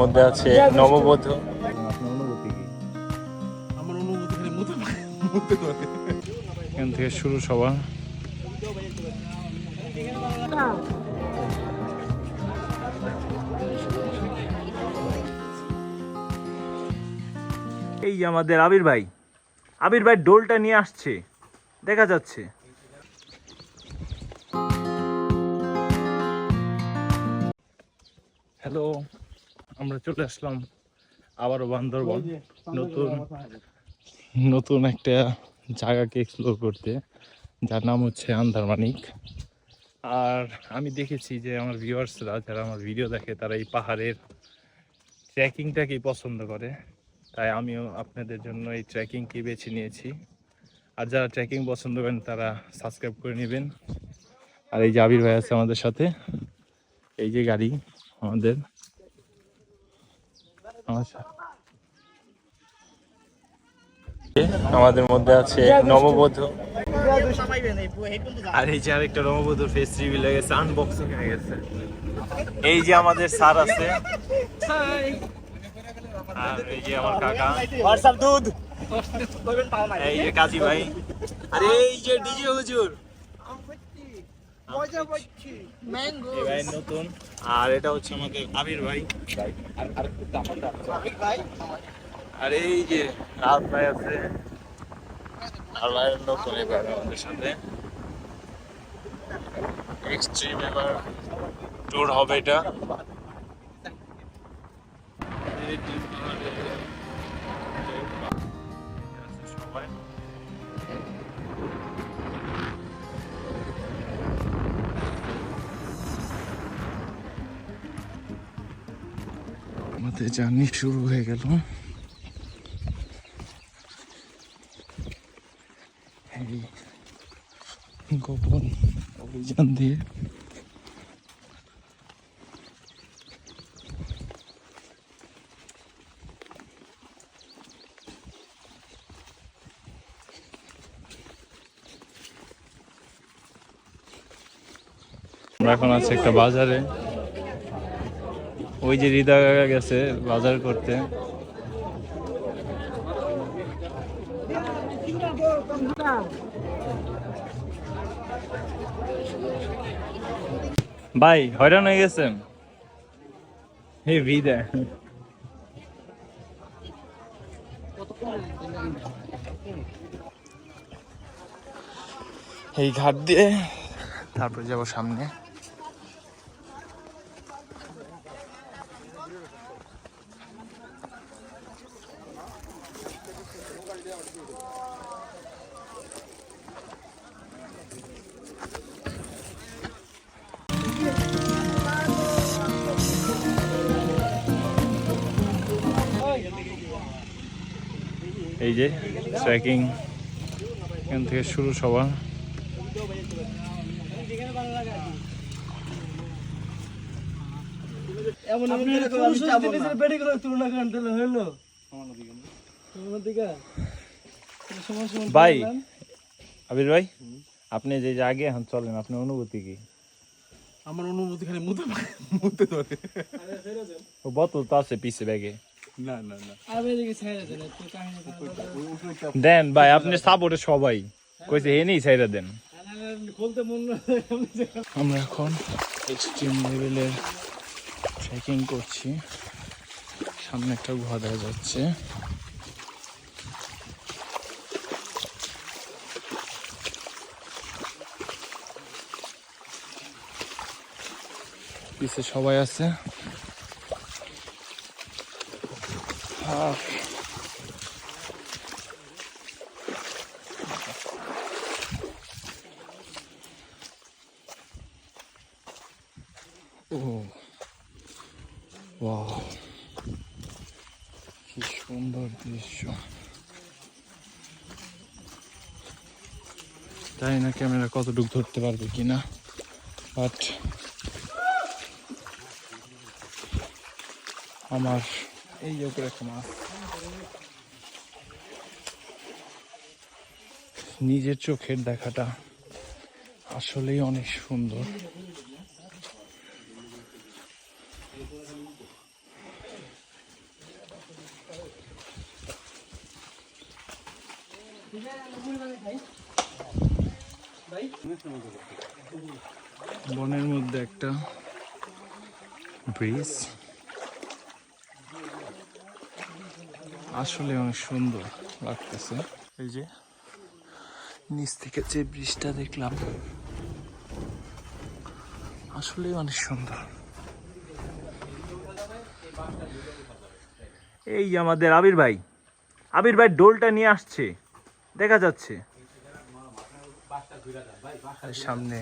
মধ্যে আছে নববধূ। আপনার অনুভূতি কি আমার অনুভূতি এখান থেকে শুরু সবার। এই যে আমাদের আবির ভাই। আবির ভাই ডোলটা নিয়ে আসছে। দেখা যাচ্ছে। হ্যালো আমরা চলে আসলাম আবারও বান্দরবন। নতুন নতুন একটা জায়গাকে এক্সপ্লোর করতে যার নাম হচ্ছে আন্দারমানিক। আর আমি দেখেছি যে আমার ভিউয়ার্সরা যারা আমার ভিডিও দেখে তারা এই পাহাড়ের ট্রেকিংটাকেই পছন্দ করে। তাই আমিও আপনাদের জন্য এই ট্রেকিংকে বেছে নিয়েছি। আর যারা ট্রেকিং পছন্দ করেন তারা সাবস্ক্রাইব করে নেবেন। আর এই যে আবির ভাই আছে আমাদের সাথে। এই যে গাড়ি আমাদের। আমাদের মধ্যে আছে নববধূ। আর এই যে আরেকটা নববধূর ফেস রিভিল হয়ে গেছে আনবক্সিং হয়ে গেছে। এই যে আমাদের স্যার আছে। আর এই যে আমার কাকা। দুধ এই যে কাজী ভাই। আর এই যে ডিজে হুজুর। এই ভাই নতুন। আর এটা হচ্ছে আমাদের আবির ভাই। আর এই যে রাত ভাই আছে আর ভাইয়ের নতুন এবার আমাদের সাথে। এক্সট্রিম এবার ট্যুর হবে এটা। আমাদের জার্নি শুরু হয়ে গেল। এই গোপন অভিযান দিয়ে। আমরা এখন আছি একটা বাজারে। ওই যে হৃদয় গেছে বাজার করতে। ভাই, হয়রান হয়ে গেছেন হে বিদায় এই ঘাট দিয়ে তারপর যাব সামনে। এই যে ট্রেকিং এখান থেকে শুরু সবার। ভাই আবির ভাই আপনি যে যে আগে এখন চলেন আপনার অনুভূতি কি? আমার অনুভূতি খালি মুতে মুতে ধরে। ও বোতল তো আছে পিছে ব্যাগে। দেন ভাই আপনি সাপোর্টে সবাই। কইছে হে নেই ছাইরা দেন। আমরা এখন এক্সট্রিম লেভেলের ট্রেকিং করছি। সামনে একটা গুহা দেখা যাচ্ছে। পিছে সবাই আছে। আর ও ওয়াও কি সুন্দর দৃশ্য। জানি না ক্যামেরা কতটুকু ধরতে পারবে কিনা বাট আমার এই যে উপরে একটা মাছ নিজের চোখের দেখাটা আসলেই অনেক সুন্দর। বনের মধ্যে একটা ব্রিজ। আসলে অনেক সুন্দর লাগতেছে। এই যে, নিচ থেকে যে ব্রিজটা দেখলাম, আসলে অনেক সুন্দর। এই আমাদের আবির ভাই। আবির ভাই ডোলটা নিয়ে আসছে, দেখা যাচ্ছে। সামনে।